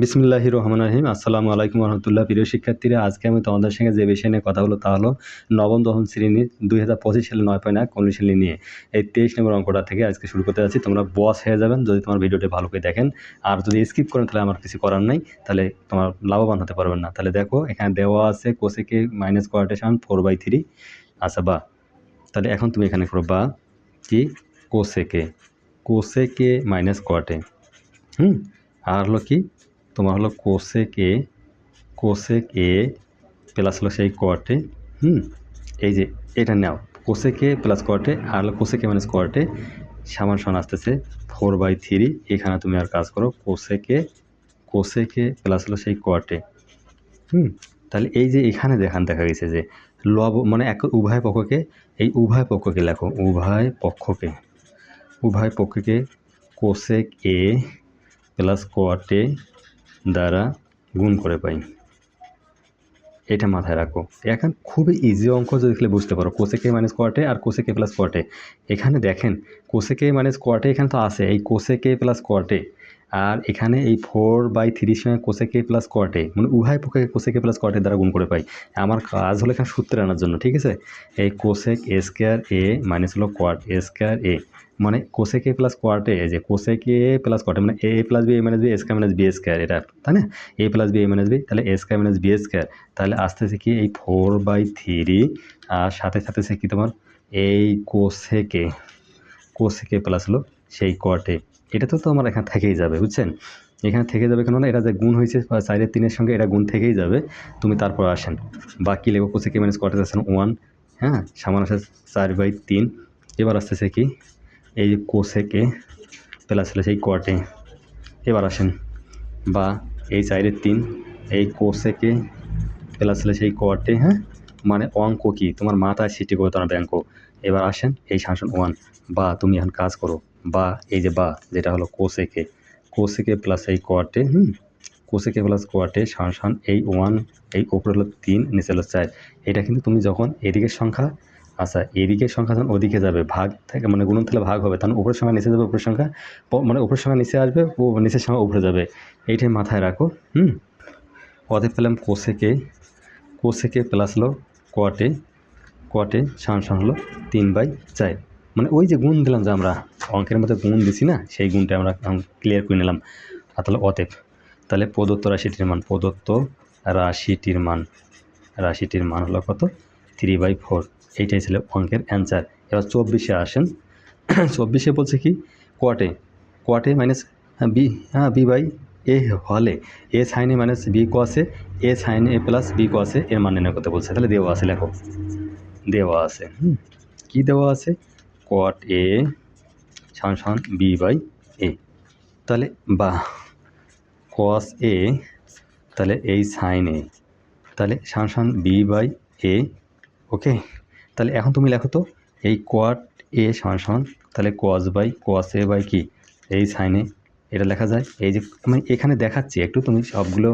বিসমুল্লাহ রহমান রহিম। আসসালামু আলাইকুম রহমতুল্লাহ প্রিয় শিক্ষার্থীরা, আজকে আমি তোমাদের সঙ্গে যে বিষয় নিয়ে কথা বলো তা হলো নবম দশম শ্রেণির দুই হাজার পঁচিশ সালে নয় পয়েন্ট এক অনুশীলনী নিয়ে। এই তেইশ নম্বর অঙ্কটা থেকে আজকে শুরু করতে যাচ্ছি। তোমরা বস হয়ে যাবেন যদি তোমার ভিডিওটি ভালো করে দেখেন। আর যদি স্কিপ করেন তাহলে আমার কিছু করার নাই, তাহলে তোমার লাভবান হতে পারবেন না। তাহলে দেখো, এখানে দেওয়া আছে cosec A minus cot A is four by three আচ্ছা বা। তাহলে এখন তুমি এখানে করো বা কি cosec A cosec A minus cot A hmm? আর হলো কি? তোমার হলো cosec A cosec A plus হলো সেই কোয়ার্টে হুম? এই যে এটা নাও কোসেক প্লাস কোয়ার্টে আর হলো কোসেক মাইনাস কোয়ার্টে সমান সমান আসতেছে ফোর বাই থ্রি এখানে তুমি আর কাজ করো কোসেক কোসেক প্লাস হলো সেই কোয়ার্টে হুম? তাহলে এই যে এখানে দেখান, দেখা গেছে যে লব মানে এক উভয় পক্ষকে, এই উভয় পক্ষকে লেখো, উভয় পক্ষকে উভয় পক্ষকে কোসেক এ প্লাস কোয়ার্টে দ্বারা গুণ করে পাই। এটা মাথায় রাখো। এখন খুবই ইজি অঙ্ক যদি দেখলে বুঝতে পারো। Cosec A minus cot A R cosec A plus cot A এখানে দেখেন কোসেকে মাইনাস কোয়াটে এখানে তো আছে। এই কোসেকে প্লাস কোয়ার্টে আর এখানে এই ফোর বাই থ্রির সঙ্গে কোসেকে প্লাস কোয়ার্টে মানে উভয় পক্ষে কোসেকে প্লাস কোয়ার্টের দ্বারা গুণ করে পাই। আমার কাজ হলো এখানে সূত্রে আনার জন্য, ঠিক আছে? এই cosec A square A minus হলো কোয়ার্ট এ স্কোয়ার এ মানে কোসেক প্লাস কোয়ার্টে যে কোসেক প্লাস কোয়ার্টে মানে A plus B A minus B A square minus B S square এটা তাই না? A plus B A minus B তাহলে A square minus B S square তাহলে আসতেছে কি এই ফোর বাই থ্রি আর সাথে সাথে সে কি তোমার? এই কোসেকে কোসেকে প্লাস হলো সেই কোয়ার্টে এটা তো তোমার এখানে থেকেই যাবে, বুঝছেন? এখানে থেকে যাবে কেননা এটা যে গুণ হয়েছে চারের তিনের সঙ্গে এটা গুণ থেকেই যাবে, তুমি তারপর আসেন, বাকি লেগো কোসেকে মাইনাস কোয়ার্টে আসেন ওয়ান হ্যাঁ? সামান আসে চার বাই তিন, এবার আসতেছে কি এই কোসেকে প্লাস হলো সেই কোয়ার্টে এবার আসেন, বা এই চারের তিন, এই কোসেকে প্লাস হলো সেই কোয়ার্টে হ্যাঁ? মানে অঙ্ক কি? তোমার মাথায় সিটি করে তোমার ব্যাঙ্ক এবার আসেন, এই শাসন ওয়ান, বা তুমি এখন কাজ করো, বা এই যে বা, যেটা হলো কোসেকে কোসেকে প্লাস এই কোয়ার্টে হুম? কোসেকে প্লাস কোয়ার্টে শাসন এই ওয়ান, এই উপরে হলো তিন, নিচে হলো চার। এটা কিন্তু তুমি যখন এদিকের সংখ্যা আচ্ছা এদিকে সংখ্যা যখন ওদিকে যাবে, ভাগ থেকে মানে গুণন থেকে ভাগ হবে তখন উপরের সংখ্যা নিচে যাবে, উপরের সংখ্যা মানে উপরের সংখ্যা নিচে আসবে, ও নিচের সংখ্যা উপরে যাবে। এইটাই মাথায় রাখো, হুম? অতএব পেলাম কোসেকে কোসেকে প্লাস হলো কোয়াটে কোয়াটে সান সান হলো তিন বাই চার। মানে ওই যে গুণ দিলাম যে আমরা, অঙ্কের মধ্যে গুণ দিছি না, সেই গুণটা আমরা ক্লিয়ার করে নিলাম। আর তাহলে অতএব, তাহলে প্রদত্ত রাশিটির মান, প্রদত্ত রাশিটির মান রাশিটির মান হলো কত? থ্রি বাই ফোর এইটাই ছিল অঙ্কের অ্যান্সার এবার চব্বিশে আসেন। চব্বিশে বলছে কি? Cot A cot A minus B হ্যাঁ বি বাই এ হলে এ সাইনে মাইনাস বি কসে এ সাইনে এ প্লাস বি কসে এর মান নির্ণয় করতে বলছে। তাহলে দেওয়া আছে, লেখো। দেওয়া আছে, হুম। কী দেওয়া আছে? কোয়াট এ সমান সমান বি বাই এ তাহলে বা কস এ তাহলে এই সাইন এ তাহলে সমান সমান বি বাই এ ওকে তাহলে এখন তুমি লেখো তো, এই কোয়াট এ সমান সমান, তাহলে কস বাই কস এ বাই কি? এই সাইনে এটা লেখা যায়। এই যে আমি এখানে দেখাচ্ছি, একটু তুমি সবগুলো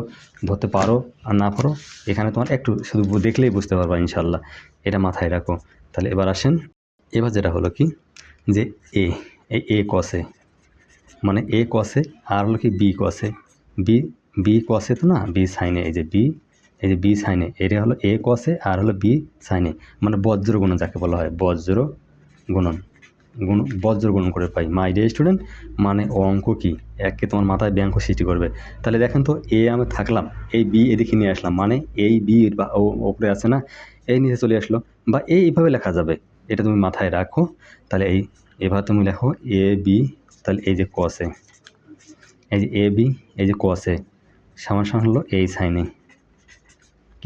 ধরতে পারো আর না পারো, এখানে তোমার একটু শুধু দেখলেই বুঝতে পারবা ইনশাল্লাহ এটা মাথায় রাখো। তাহলে এবার আসেন, এবার যেটা হলো কি? যে এ এই এ কসে মানে এ কসে আর হলো কি B cosec B B cosec তো না বি সাইনে এই যে বি এই যে বি সাইনে এটা হলো এ কসে আর হলো বি সাইনে মানে বজ্র গুণন যাকে বলা হয়, বজ্র গুণন, গুণ, বজ্র গুণন করে পাই। মাই ডে স্টুডেন্ট মানে অঙ্ক কি? এককে তোমার মাথায় ব্যাঙ্ক সৃষ্টি করবে। তাহলে দেখেন তো এ আমি থাকলাম, এই বি এদিকে নিয়ে আসলাম মানে এই বি বা ও, ওপরে আছে না, এই নিচে চলে আসলো, বা এই এইভাবে লেখা যাবে, এটা তুমি মাথায় রাখো, তাহলে এই, এবার তুমি লেখো এ বি তাহলে এই যে কসে এই যে এ বি এই যে সামান সমান হলো এই সাইনে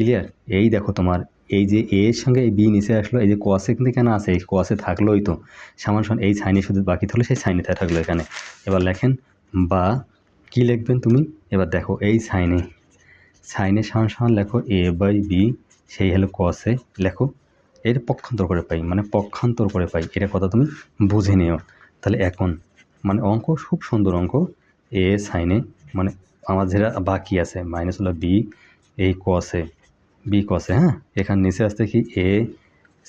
ক্লিয়ার এই দেখো তোমার, এই যে এ এর সঙ্গে এই বি নিচে আসলো, এই যে কসে কিন্তু কেন আছে? এই কসে থাকলোই তো। সামান সমান এই সাইনে শুধু বাকি থাকল, সেই সাইনে থাকল এখানে। এবার লেখেন, বা কি লিখবেন তুমি? এবার দেখো, এই সাইনে সাইনে সমান সমান লেখো এ বাই বি সেই হলো কসে লেখো, এর পক্ষান্তর করে পাই মানে পক্ষান্তর করে পাই, এটা কথা তুমি বুঝে নিও। তাহলে এখন মানে অঙ্ক, খুব সুন্দর অঙ্ক এ সাইনে মানে আমার যেটা বাকি আছে মাইনাস হলো বি এই কসে বি কসে হ্যাঁ? এখান নিচে আসতে কি? এ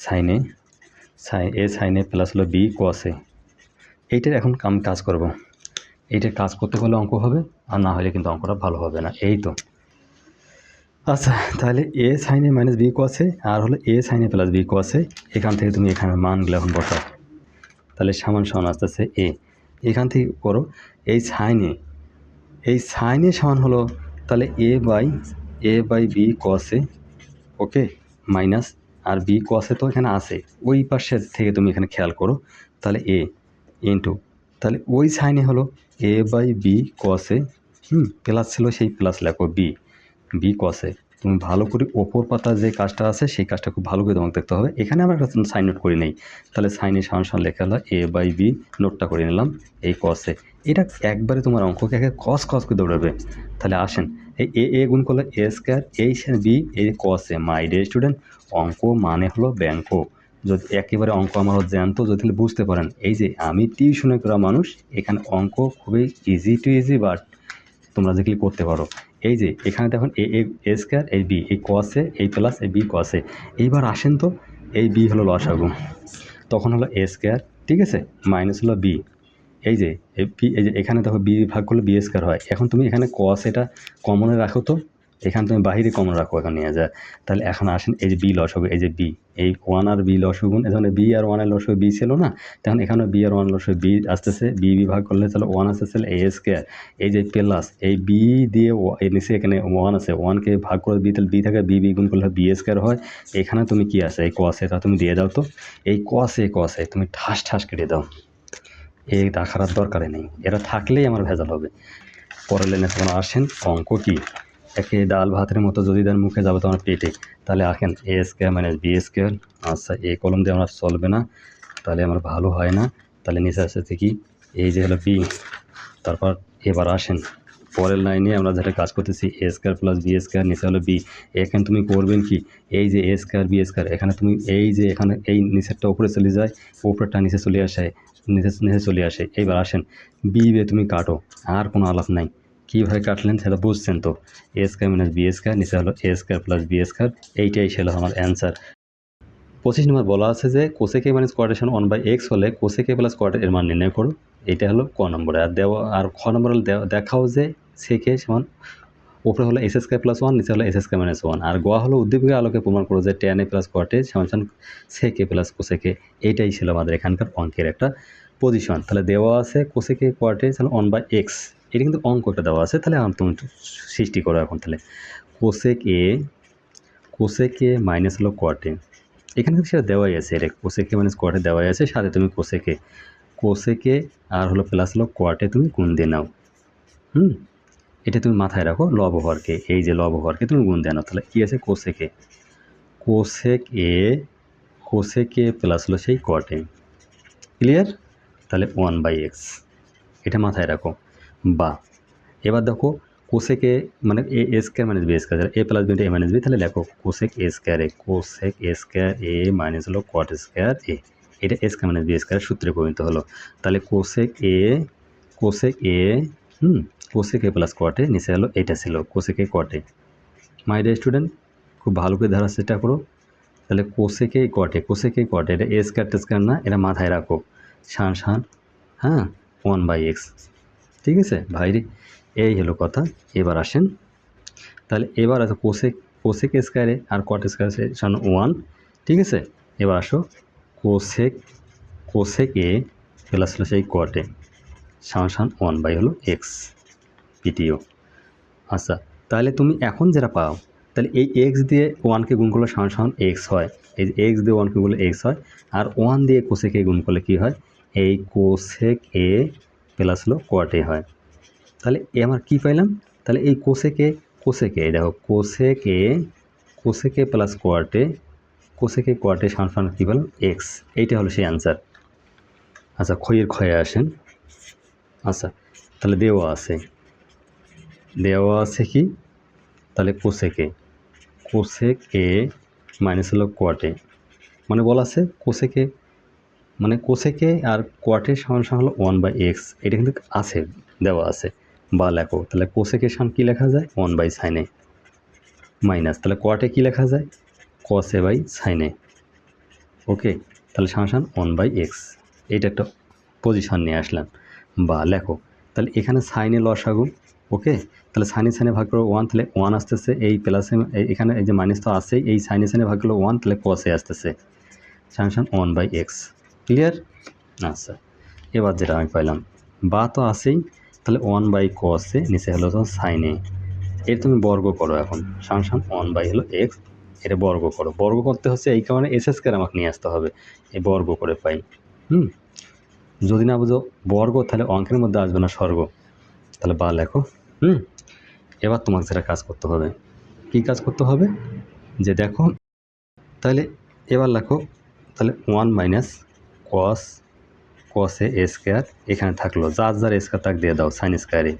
সাইনে সাই এ সাইনে প্লাস হলো বি কসে এইটার এখন আমি কাজ করব। এইটার কাজ করতে হলে অঙ্ক হবে, আর না হলে কিন্তু অঙ্কটা ভালো হবে না। এই তো। আচ্ছা তাহলে এ সাইনে মাইনাস বি কসে আর হলো এ সাইনে প্লাস বি কসে এখান থেকে তুমি এখানে মানগুলো এখন বসাও। তাহলে সামান সমান আস্তে আস্তে এ এখান থেকে করো, এই সাইনে এই সাইনে সমান হলো, তাহলে A by A by B cosec okay, minus R B cosec তো এখানে আছে। ওই পাশে থেকে তুমি এখানে খেয়াল করো, তাহলে এ ইন্টু তাহলে ওই সাইনে হলো A by B cosec hmm plus ছিল সেই প্লাস লেখো বি বি কসে তুমি ভালো করে ওপর পাতা যে কাজটা আছে, সেই কাজটা খুব ভালো করে তোমাকে দেখতে হবে। এখানে আমরা একটা সাইন নোট করে নেই। তাহলে সাইনে সান সান লেখা হলো এ বাই বি নোটটা করে নিলাম, এই কসে এটা একবারে তোমার অঙ্ককে একে কস কস করে দৌড়াবে। তাহলে আসেন এই এ এ গুণ করলে এ স্কোয়ার এই বি, এই কসে মাই ডে স্টুডেন্ট অঙ্ক মানে হলো ব্যাঙ্ক। যদি একেবারে অঙ্ক আমার জ্যান্ত, যদি বুঝতে পারেন, এই যে আমি টিউশনে করা মানুষ, এখানে অঙ্ক খুবই ইজি টু ইজি বাট তোমরা যেগুলি করতে পারো। এই যে এখানে দেখুন, এ এ এ স্কোয়ার, এই বি, এই কসে এই প্লাস এই বি কসে এইবার আসেন তো, এই বি হলো লসাগু। তখন হলো এ স্কোয়ার, ঠিক আছে? মাইনাস হলো বি। এই যে, এই বি যে এখানে দেখো বি ভাগ করলে বি স্কোয়ার হয়। এখন তুমি এখানে কস এটা কমনে রাখো তো, এখানে তুমি বাহিরে কমন রাখো এখন নিয়ে যায় তাহলে এখন আসেন এই যে বি লস লসগু এই যে বি। এই ওয়ান আর বি লস লসগুন এখানে বি আর ওয়ানের লস লসগু বি ছিল না? তখন এখানে বি আর ওয়ান লসগু বি আসতেছে, বি বিভাগ করলে তাহলে ওয়ান আসতেছে এ স্কোয়ার এই যে প্লাস এই বি দিয়ে এই নিচে এখানে ওয়ান আছে ওয়ানকে ভাগ করে বি, তাহলে বি থাকে বি বি গুণ করলে বি স্কোয়ার হয়। এখানে তুমি কি আছে? এই কস এটা তুমি দিয়ে দাও তো। এই কসে কসে তুমি ঠাস ঠাস কেটে দাও। রাখার আর দরকারই নেই। এটা থাকলেই আমার ভেজাল হবে। পরের লাইনে তখন আসেন, অঙ্ক কি? একে ডাল ভাতের মতো যদি দেন মুখে যাবে তোমার পেটে। তাহলে আসেন A square minus B square আচ্ছা এ কলম দিয়ে আমার চলবে না। তাহলে আমার ভালো হয় না। তাহলে নিচে আসছে কি? এই যে হলো বি তারপর এবার আসেন। পরের লাইনে আমরা যেটা কাজ করতেছি A square plus B square নিচে হলো বি এখানে তুমি করবেন কি? এই যে এ স্কোয়ার বি স্কোয়ার এখানে তুমি এই যে এখানে, এই নিচেরটা উপরে চলে যায়, উপরেরটা নিচে চলে আসে। নিচে নিচে চলে আসে। এইবার আসেন বি বে তুমি কাটো, আর কোনো আলাপ নাই। কীভাবে কাটলেন সেটা বুঝছেন তো। A square minus B square নিচে হলো A square plus B square এইটাই ছিল আমার অ্যান্সার পঁচিশ নম্বর বলা আছে যে cosec A minus cot A is one by X হলে কোসেকে প্লাস কোয়ার্টের এর মান নির্ণয় করো। এটা হলো ক নম্বরে আর দেওয়া, আর খ নম্বর দেখাও যে সেকে সমান উপরে হলো এস স্কোয়ার প্লাস ওয়ান নিচে হলো এস স্কোয়ার মাইনাস ওয়ান আর গোয়া হলো উদ্দীপকের আলোকে প্রমাণ করো যে টেন এ প্লাস সমান সমান সেকে প্লাস কোসেকে এইটাই ছিল আমাদের এখানকার অঙ্কের একটা পজিশন তাহলে দেওয়া আছে কোসেকে কোয়ার্টে তাহলে ওয়ান বাই এক্স এটা কিন্তু অঙ্ক একটা দেওয়া আছে, তাহলে তুমি সৃষ্টি করো এখন তাহলে। Cosec A cosec A minus হলো কোয়ার্টে এখানে কিন্তু সেটা দেওয়াই আছে, এটা কোসেকে মাইনাস কোয়ার্টে দেওয়াই আছে, সাথে তুমি কোসেকে কোসেকে আর হলো প্লাস হলো কোয়ার্টে তুমি গুণ দিয়ে নাও। হুম? এটা তুমি মাথায় রাখো, লব হরকে এই যে লব হরকে তুমি গুণ দিয়ে নাও। তাহলে কী আছে? Cosec A cosec A, cosec plus হলো সেই কোয়ার্টে ক্লিয়ার তাহলে ওয়ান বাই এক্স এটা মাথায় রাখো। বা, এবার দেখো, কোসেকে মানে A A square minus B square A plus beta A minus B তাহলে লেখো cosec A square A, cosec A square A minus হলো কোয়াট স্কোয়ার এ এটা A square minus B square সূত্রে পরিণত হলো। তাহলে কোসেক এ কোসেক এ, হুম কোসেক প্লাস কোয়াটে নিচে হলো এটা ছিল cosec A. Cot A my dear student খুব ভালো করে ধরার চেষ্টা করো। তাহলে কোসেকে কোয়াটে কোসেকে কোয়াটে এটা এ স্কোয়ার টেস্কার না, এটা মাথায় রাখো। শান শান হ্যাঁ? ওয়ান বাই এক্স ঠিক আছে? ভাইরে, এই হলো কথা। এবার আসেন। তাহলে এবার আছে কোসেক কোসেক স্কোয়ারে আর কট স্কোয়ারে শান ওয়ান ঠিক আছে? এবার আসো কোসেক কোসেক এ প্লাস হলো সেই কটে শান ওয়ান বাই হলো এক্স পিটিও। আচ্ছা তাহলে তুমি এখন যেটা পাও, তাহলে এই এক্স দিয়ে ওয়ানকে গুণ করলে সামান সামান এক্স হয়। এই যে এক্স দিয়ে ওয়ানকে গুণ করলে এক্স হয়, আর ওয়ান দিয়ে কোসেকে গুণ করলে কী হয়? এই কোসেক এ প্লাস হলো কোয়াটে হয়। তাহলে এ আমার কী পাইলাম? তাহলে এই কোসেকে কোসেকে দেখো cosec A cosec A plus cot A cosec A cot A সামান সামান কী পেলাম? এক্স এইটা হলো সেই অ্যান্সার আচ্ছা ক্ষয়ের ক্ষয়ে আসেন। আচ্ছা তাহলে দেওয়া আছে। দেওয়া আছে কি? তাহলে কোসেকে। কোসেক এ মাইনাস হলো কোয়াটে মানে বলা আছে কোসেকে। মানে কোসেকে আর কোয়াটের সমান হলো ওয়ান বাই এক্স এটা কিন্তু আছে, দেওয়া আছে। বা লেখো, তাহলে কোসেকের সাম কী লেখা যায়? ওয়ান বাই সাইনে মাইনাস তাহলে কোয়াটে কী লেখা যায়? কসে বাই সাইনে ওকে তাহলে সামান ওয়ান বাই এক্স এইটা একটা পজিশন নিয়ে আসলাম। বা লেখো, তাহলে এখানে সাইনে লসাগু। ওকে? তাহলে সাইনে সাইনে ভাগ করো ওয়ান তাহলে ওয়ান আসতেছে, এই প্লাসে এখানে এই যে মাইনাস তো আসেই এই সাইনে সাইনে ভাগ করলে ওয়ান তাহলে কসে আসতেছে। সাংশন ওয়ান বাই এক্স ক্লিয়ার আচ্ছা এবার যেটা আমি পাইলাম, বা তো আসেই তাহলে ওয়ান বাই কসে নিচে হলো তো সাইনে এর তুমি বর্গ করো এখন। সাংশন ওয়ান বাই হলো এক্স এটা বর্গ করো। বর্গ করতে হচ্ছে এই কারণে এস এস কের আমাকে নিয়ে আসতে হবে, এই বর্গ করে পাই। হুম? যদি না বুঝো, বর্গ তাহলে অঙ্কের মধ্যে আসবে না স্বর্গ। তাহলে বা লেখো। হুম, এবার তোমাকে যেটা কাজ করতে হবে। কি কাজ করতে হবে? যে দেখো, তাহলে এবার লেখো, তাহলে one minus cos cosec A square এখানে থাকল। যার যার স্কোয়ার তাক দিয়ে দাও সাইন স্কোয়ারে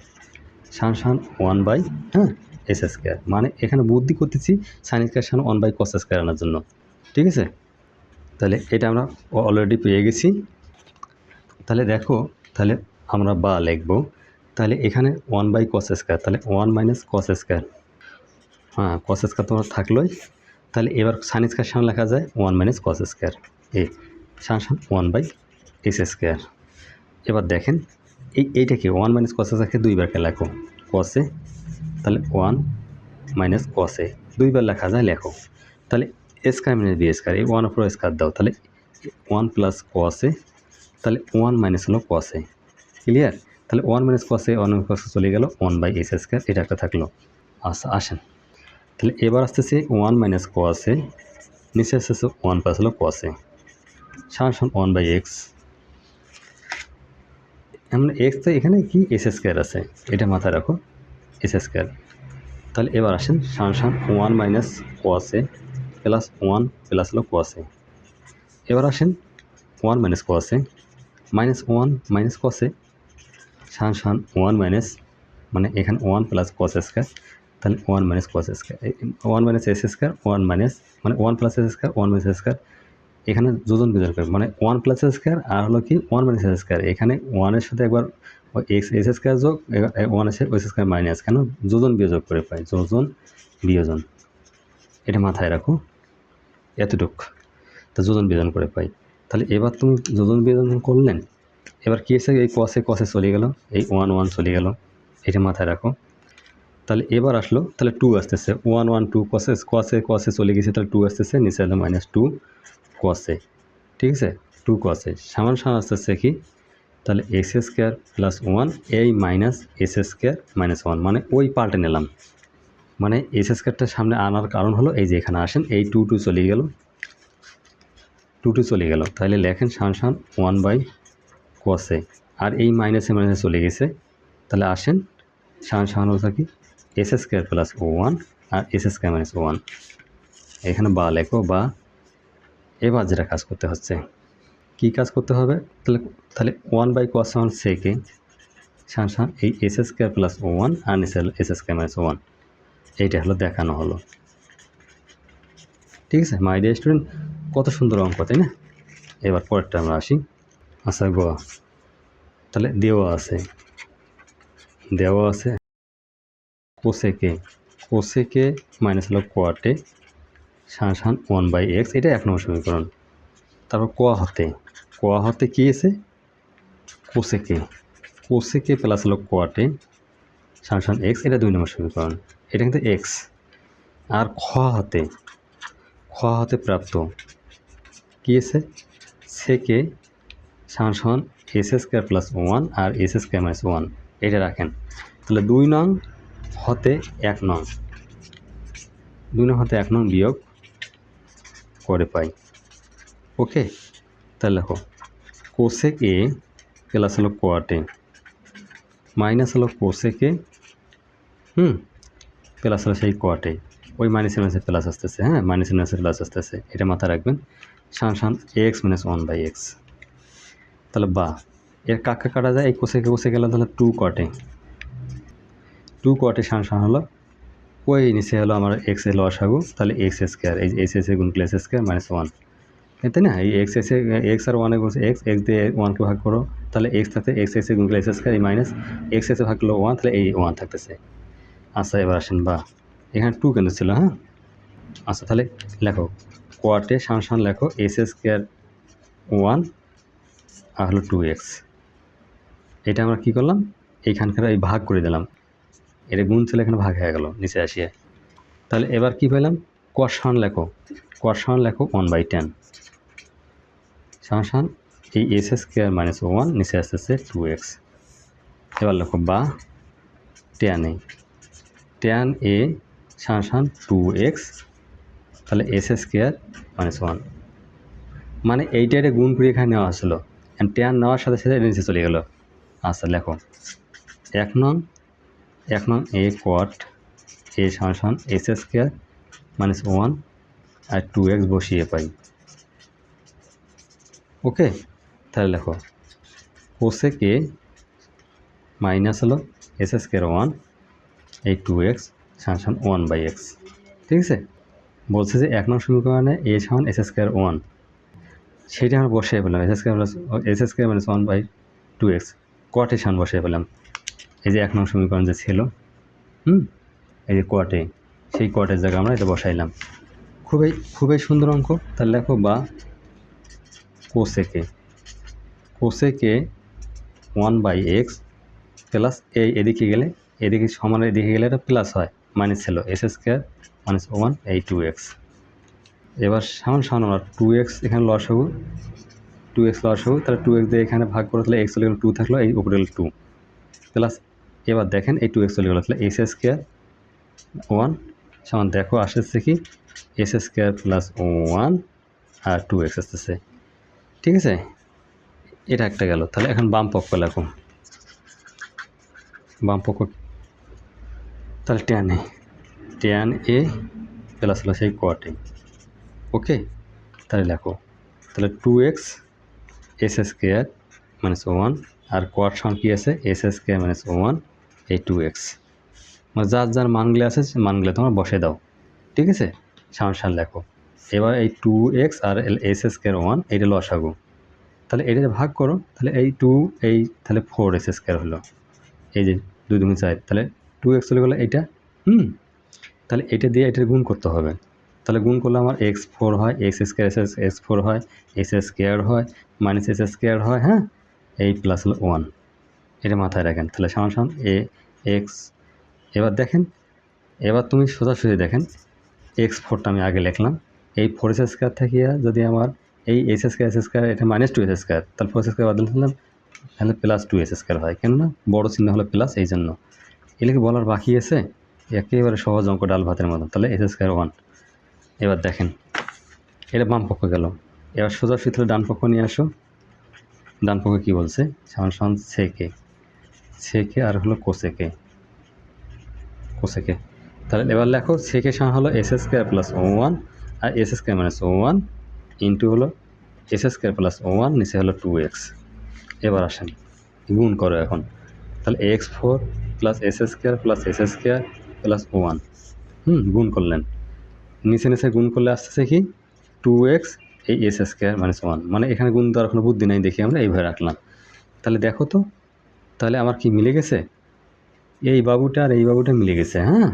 সান সান ওয়ান বাই হ্যাঁ এস স্কোয়ার মানে এখানে বুদ্ধি করতেছি সাইন স্কোয়ার সান ওয়ান বাই কস স্কোয়ার আনার জন্য। ঠিক আছে? তাহলে এটা আমরা অলরেডি পেয়ে গেছি। তাহলে দেখো, তাহলে আমরা বা লিখব। তাহলে এখানে ওয়ান বাই কস স্কোয়ার তাহলে ওয়ান মাইনাস কস স্কোয়ার হ্যাঁ কস স্কোয়ার তোমার থাকলোই। তাহলে এবার সাইন স্কোয়ার সামনে লেখা যায় one minus cos square A San one by S square এবার দেখেন, এই এইটাকে ওয়ান মাইনাস কস স্কোয়ারকে দুইবারকে লেখো? কসে তাহলে ওয়ান মাইনাস কসে দুইবার লেখা যায়, লেখো। তাহলে স্কোয়ার মাইনাস বি স্কোয়ার এই ওয়ান উপর স্কোয়ার দাও। তাহলে ওয়ান প্লাস কসে তাহলে ওয়ান মাইনাস হলো কসে ক্লিয়ার তাহলে one minus cosec one cosec চলে গেল ওয়ান বাই এস স্কোয়ার এটা একটা থাকল। আচ্ছা আসেন। তাহলে এবার আসতেছে ওয়ান মাইনাস কসে নিচে আসতেছে ওয়ান প্লাস হলো কসে সাংশন ওয়ান বাই এক্স এমন এক্স তো এখানে কি? এস স্কোয়ার আছে। এটা মাথায় রাখো এস স্কোয়ার তাহলে এবার আসেন সাংশন one minus cos A plus one plus হলো কসে এবার আসেন one minus cos A minus one minus cos A সান সান ওয়ান মাইনাস মানে এখানে ওয়ান প্লাস কস স্কোয়ার, তাহলে one minus cos square one minus S square, one minus মানে one plus S square, one minus square, এখানে যোজন বিজন করে মানে one plus square আর হলো কি ওয়ান মাইনাস এস স্কোয়ার, এখানে ওয়ানের সাথে একবার এক্স এস স্কোয়ার যোগ ওয়ান এসে ওএস স্কোয়ার মাইনাস কেন? যোজন বিয়োজন করে পাই, যোজন বিয়োজন, এটা মাথায় রাখো, এতটুক, তা যোজন বিয়োজন করে পাই, তাহলে এবার তুমি যোজন বিয়োজন করলেন এবার কী এসে এই কসে কসে চলে গেল। এই ওয়ান ওয়ান চলে গেল। এটা মাথায় রাখো। তাহলে এবার আসলো, তাহলে টু আসতেছে। One one two cosec cosec cosec চলে গেছে, তাহলে টু আসতেছে, নিচে হলো মাইনাস টু কসে ঠিক আছে? টু কসে সামান সামান আসতেছে কি? তাহলে এস স্কোয়ার প্লাস ওয়ান এই minus S square minus one মানে ওই পাল্টে নিলাম। মানে এস স্কোয়ারটা সামনে আনার কারণ হলো এই যে এখানে আসেন, এই টু টু চলে গেল। টু টু চলে গেল। তাহলে লেখেন সান সান ওয়ান বাই কসে আর এই মাইনাসে মাইনাসে চলে গেছে। তাহলে আসেন, সান সান হচ্ছে কি এস স্কোয়ার প্লাস ওয়ান আর এস স্কোয়ার মাইনাস ওয়ান এখানে বা লেখো, বা এবার যেটা কাজ করতে হচ্ছে, কি কাজ করতে হবে? তাহলে তাহলে ওয়ান বাই কস ওয়ান সেকে সান সান এই এস স্কোয়ার প্লাস ওয়ান আর এস স্কোয়ার মাইনাস ওয়ান এইটা হলো দেখানো হলো। ঠিক আছে মাই ডিয়ার স্টুডেন্ট কত সুন্দর অঙ্ক, তাই না? এবার পরেরটা আমরা আসি। আচ্ছা গ তাহলে দেওয়া আছে। দেওয়া আছে cosec A. Cosec A minus হলো কোয়াটে সান সান ওয়ান বাই এক্স এটা এক নম্বর সমীকরণ। তারপর কোয়া হতে। কোয়া হতে কী আছে? কোসেকে। কোসেকে প্লাস হলো কোয়াটে সান সান এক্স এটা দুই নম্বর সমীকরণ। এটা কিন্তু এক্স আর খ হতে। খ হতে প্রাপ্ত। কী আছে? সেকে সান সান এস স্কোয়ার প্লাস ওয়ান আর এস স্কোয়ার মাইনাস ওয়ান এটা রাখেন। তাহলে দুই নং হতে এক নং। দুই নং হতে এক নং বিয়োগ করে পাই। ওকে? তাহলে দেখো কোসেক এ প্লাস হলো কোয়াটে মাইনাস হলো কোসেক হুম প্লাস হলো সেই কোয়াটে ওই মাইনাসের মাইনাসে প্লাস আসতেছে হ্যাঁ? মাইনাসের মাইনাসে প্লাস আসতেছে। এটা মাথায় রাখবেন। সান সান X minus one by X তাহলে বা, এর কাকা কাটা যায়? এই কোসেকে কোসে গেলে তাহলে টু কটে টু কটে সান সান হলো, ওই নিচে হলো আমার এক্সের লসাগু, তাহলে এক্স স্কোয়ার এই এস এস এ গুণ প্লাস স্কোয়ার মাইনাস ওয়ান তাই না? এই এক্স এসে এক্স আর ওয়ানে গুণ এক্স এক্স দিয়ে ওয়ানকে ভাগ করো, তাহলে এক্স থাকতে এক্স এস এ গুণ প্লাস স্কোয়ার এই মাইনাস এক্স এসে ভাগ করল ওয়ান তাহলে এই ওয়ান থাকতেছে। আচ্ছা এবার আসেন বা, এখানে টু কেন ছিল হ্যাঁ? আচ্ছা তাহলে লেখো কোয়ার্টে সান সান লেখো এস স্কোয়ার ওয়ান আর হলো টু এক্স এটা আমরা কী করলাম? এইখানকার এই ভাগ করে দিলাম। এটা গুণ ছিল এখানে ভাগ হয়ে গেল, নিচে আসিয়ে। তাহলে এবার কি পেলাম কষান লেখো। কষান লেখো ওয়ান বাই টেন সমান এই S S square minus one নিচে আসতেছে টু এক্স এবার লেখো বা ট্যান এ ট্যান এ সমান টু এক্স তাহলে S S square minus one মানে এইটা এটা গুণ করে এখানে নেওয়া আসলো ট্যান নেওয়ার সাথে সাথে এটা নিচে চলে গেলো। আচ্ছা লেখো এক নং এক নং এ কোয়াট এ সমান সমান এস স্কোয়ার মাইনাস ওয়ান আর টু এক্স বসিয়ে পাই। ওকে তাহলে লেখো কোসেক এ মাইনাস হলো এস স্কোয়ার ওয়ান এই টু এক্স সমান ওয়ান বাই এক্স ঠিক আছে? বলছে যে এক নং সমীকরণে এ সমান এস স্কোয়ার ওয়ান সেইটা আমরা বসিয়ে পেলাম S plus S square minus one by two X cot A সমান বসিয়ে পেলাম এই যে এক নং সমীকরণ যে ছিল, হুম? এই যে কোয়াটে সেই কোয়াটের জায়গায় আমরা এটা বসাইলাম। খুবই খুবই সুন্দর অঙ্ক। তাহলে লেখো বা cosec A cosec A one by X plus এই এদিকে গেলে, এদিকে সমান এদিকে গেলে এটা প্লাস হয় মাইনাস ছিল এস স্কোয়ার মাইনাস ওয়ান এই টু এক্স এবার সামান সামান আমরা টু এক্স এখানে লস হব। টু এক্স লস হব, তাহলে টু এক্স দিয়ে এখানে ভাগ করে, তাহলে এক্স চলে গেল টু থাকল, এই উপরে গেলো টু প্লাস এবার দেখেন এই টু এক্স চলে গেলো, তাহলে এস স্কোয়ার ওয়ান সামান দেখো আসতেছে কি? এস স্কোয়ার প্লাস ওয়ান আর টু এক্স আসতেছে। ঠিক আছে? এটা একটা গেল, তাহলে এখন বাম পক্ষ লেখো বাম পক্ষ, তাহলে tan A tan A plus হলো সেই কোয়াটে ওকে? তাহলে লেখো। তাহলে two X S square minus one আর কোয়াট সমান কী আছে? এস স্কোয়ার মাইনাস ওয়ান এই টু এক্স মানে যার যার মানগুলো আছে, সে মানগুলো তোমার বসে দাও। ঠিক আছে? সামনে সামনে লেখো। এবার এই টু এক্স আর এস স্কোয়ার ওয়ান এইটা লসাগু তাহলে এটা ভাগ করো। তাহলে এই টু এই, তাহলে ফোর এস স্কোয়ার হলো। এই যে দুই দুগুণ চার, তাহলে টু এক্স চলে গেলো এইটা। হুম? তাহলে এটা দিয়ে এটার গুণ করতে হবে। তাহলে গুণ করলে আমার এক্স ফোর হয় x square s s x four হয় এস স্কোয়ার হয় মাইনাস এস এস স্কোয়ার হয় হ্যাঁ? এই প্লাস হলো ওয়ান এটা মাথায় রাখেন। তাহলে সামান সমান এ এক্স এবার দেখেন, এবার তুমি সোজাসুজি দেখেন এক্স ফোরটা আমি আগে লিখলাম। এই ফোর এস স্কোয়ার থেকে যদি আমার এই এস স্কোয়ার এস স্কোয়ার এটা মাইনাস টু এস স্কোয়ার তাহলে ফোর এস স্কোয়ার বাদল দিলাম, তাহলে প্লাস টু এস স্কোয়ার হয়। কেননা বড় চিহ্ন হলো প্লাস এই জন্য। এগুলোকে বলার বাকি আছে, একেবারে সহজ অঙ্ক ডাল ভাতের মতন। তাহলে এস স্কোয়ার ওয়ান এবার দেখেন, এটা বাম পক্ষ গেল। এবার সোজা তাহলে ডান পক্ষ নিয়ে আসো। ডান পক্ষ কী বলছে? সমান সমান সেকে সেকে আর হলো কোসেকে। কোসেকে। তাহলে এবার লেখো সেকে সমান হলো এস স্কোয়ার প্লাস ও ওয়ান আর এস স্কোয়ার মাইনাস ও ওয়ান ইন্টু হলো এস স্কোয়ার প্লাস ও ওয়ান, নিচে হলো টু এক্স। এবার আসেন, গুণ করো এখন। তাহলে x four plus s s square plus s s square plus one. হুম, গুণ করলেন। নিচে নিচে গুণ করলে আসতেছে কি? টু এক্স এই এস স্কোয়ার মাইনাস ওয়ান মানে এখানে গুণ দেওয়ার কোনো বুদ্ধি নাই দেখি আমরা এইভাবে রাখলাম। তাহলে দেখো তো, তাহলে আমার কি মিলে গেছে? এই বাবুটা আর এই বাবুটা মিলে গেছে হ্যাঁ?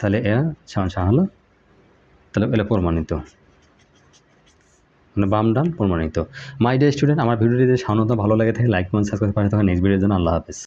তাহলে এরা ছাড় ছাড় হলো, তাহলে এরা প্রমাণিত। মানে বাম ডান প্রমাণিত। মাই ডে স্টুডেন্ট আমার ভিডিওটি যদি সাধারণত ভালো লাগে থাকে লাইক কমেন্ট সাবস্ক্রাইব করে থাকা নেক্সট ভিডিওর জন্য আল্লাহ হাফেজ।